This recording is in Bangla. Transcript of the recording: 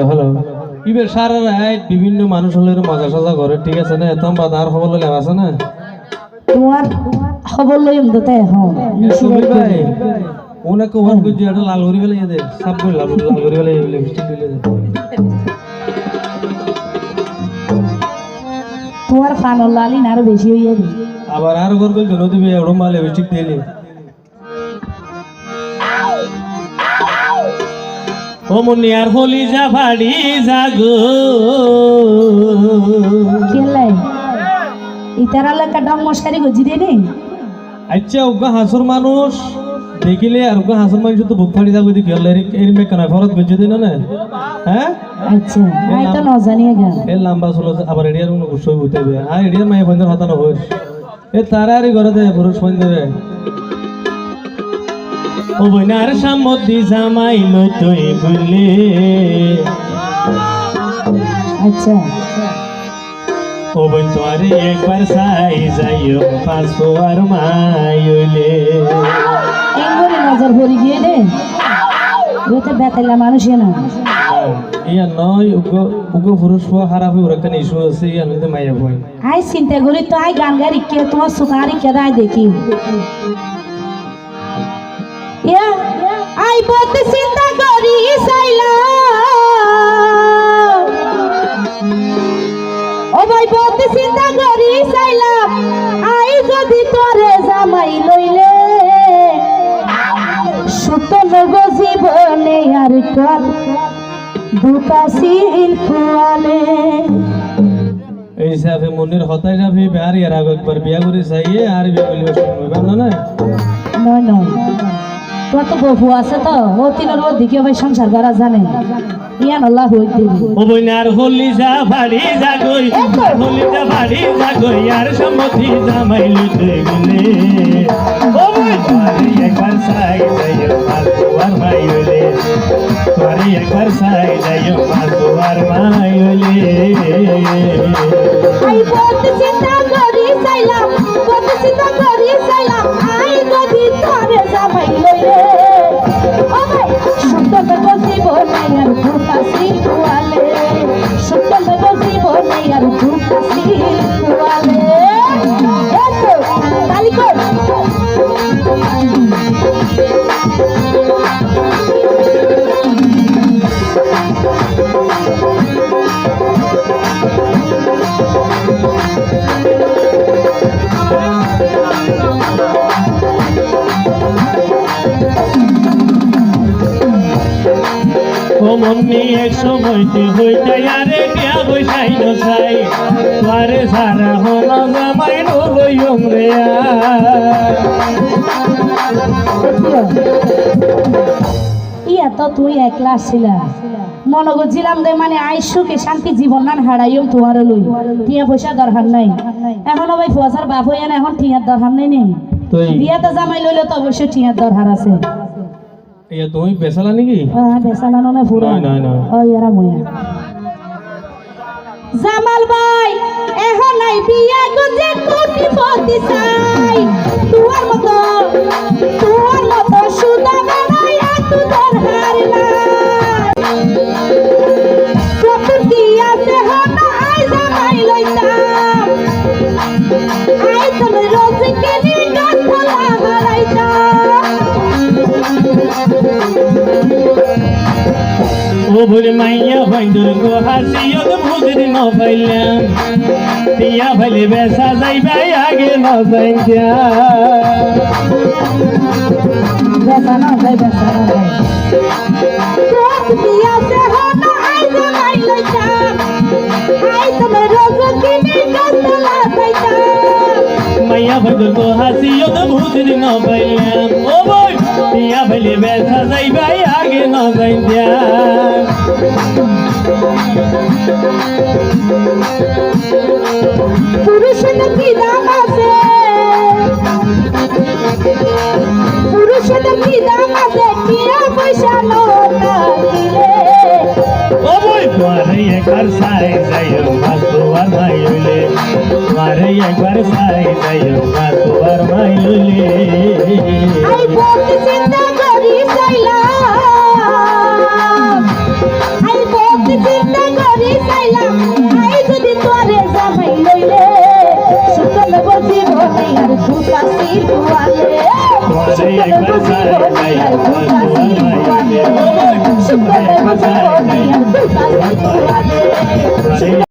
Hello hello. ইবের সারা রাত বিভিন্ন মানুষ হলে মজা সজা করে ঠিক আছে না? এত বাদার খবর ললে আছে না? তোমার খবর লই এমন তাই হ্যাঁ। সুবীর ভাই ওনা কোন গুজি এটা লাল করি ফেলে দে। সব করে লাল লাল করি ফেলে লিপস্টিক দিলে দে। তোমার ফানল লালি না আরও বেশি হয়ে যাবে আবার আর ঘর কইল নদী বে এড়ো মালে লিপস্টিক দিলে ও মুনিয়ার হলি যা ভাড়ি জাগো। কেলাই ইতারা লেখা ডং মশারি গজি দে নে আচ্ছা উগা হাসুর মানুষ দেখিলে আর উগা হাসুর মানুষ তো বুক ফাড়ি যাব দেখি আল্লাহ এর মে কেন ফরত গজি দিন না? হ্যাঁ? আচ্ছা আই তো ন জানি গা। এ লম্বা চলো আবার এডিয়ার কোনো গুছই বুঝতে হবে হ্যাঁ এডিয়ার মায়ে বন্ধের হতা না হইস এ তারারি ঘরে দে পুরুষ বন্ধে ও বইনার সামতি জামাই লই তুই বুঝলি আচ্ছা। ও বইন তোরে একবার সাই যাইও পাঁচশো আর এঙ্গরে নজর ভরি গিয়ে দে। রুতে বেতাইলা মানুষ না। ইয়া নয় উগো উগো পুরুষ হওয়া খারাপ হয়ে একটা ইস্যু আছে ইয়া নইতে মাইয়া বই আই চিন্তা করি তো আই গান গাড়ি কে তোমার সুখারি কে দেখি। আই বত চিন্তা করি সাইলা ও চিন্তা করি সাইলাম আই যদি তোরে জামাই লইলে সুত নগ জীবনে আর কর দুকাশিল খুয়ালে এই হিসাবে মনির হতাই যাবি আর আগে একবার বিয়া করে চাইয়ে আর বিয়া শুনবে না না। তোর তো বহু আছে তো ও তিনের ও দিকে ভাই সংসার করা জানে? ইয়ান আল্লাহ হই দিবি। ও বইনার হলি যা ভাড়ি যাগই হলি যা ভাড়ি যাগই আর সম্মতি জামাই লুতে গেলে ও বই একবার সাই যাইও আর মাই হইলে। তোরে একবার সাই যাইও আর মাই হইলে। আই বহুত চিন্তা করি চাইলাম কত চিন্তা ও সময়তে হইতে আরে বৈশাই নসাই সারা হল জামাই নলই রে ইয়া তো তুই একলা আসছিলা মনে করছিলাম যে মানে আই সুখে শান্তি জীবন নান হারাইম তোমার লই। টিয়া পয়সা দরকার নাই। এখন ভাই পয়সার বাপ হইয়া না এখন টিয়ার দরকার নাই নে। বিয়াতে জামাই লইলে তো অবশ্যই টিয়ার দরকার আছে। ইয়া তুমি বেসালা নাকি? হ্যাঁ বেসালানো না পুরো নয়, নয়, নয়। ও ইয়ারা ময়া জামাল ভাই এখন নাই বিয়া গজে কোটি পতি ভুল মাইয়া ভাইন্দুর গো হাসিও তো বুঝির ন পাইলাম তিয়া ভাইলে বেসা যাইবাই আগে ন তুমি রোজ কেনি গাছ ফলা হারাইতাম মাইয়া ভাইন্দুর গো হাসিও তো ন পাইলাম ও বই তিয়া ভাইলে বেসা যাইবাই আগে ন যাইতা পুরুষের কি দাম আছে? পুরুষের কি দাম আছে? টিয়া পয়সা নটা দিলে। একবার সাই যাইও ভাসুয়ার মাইলে একবার সাই যাইও ভাসুয়ার মাইলে আই বলতে চিন্তা ভূতা সিলুয়ালে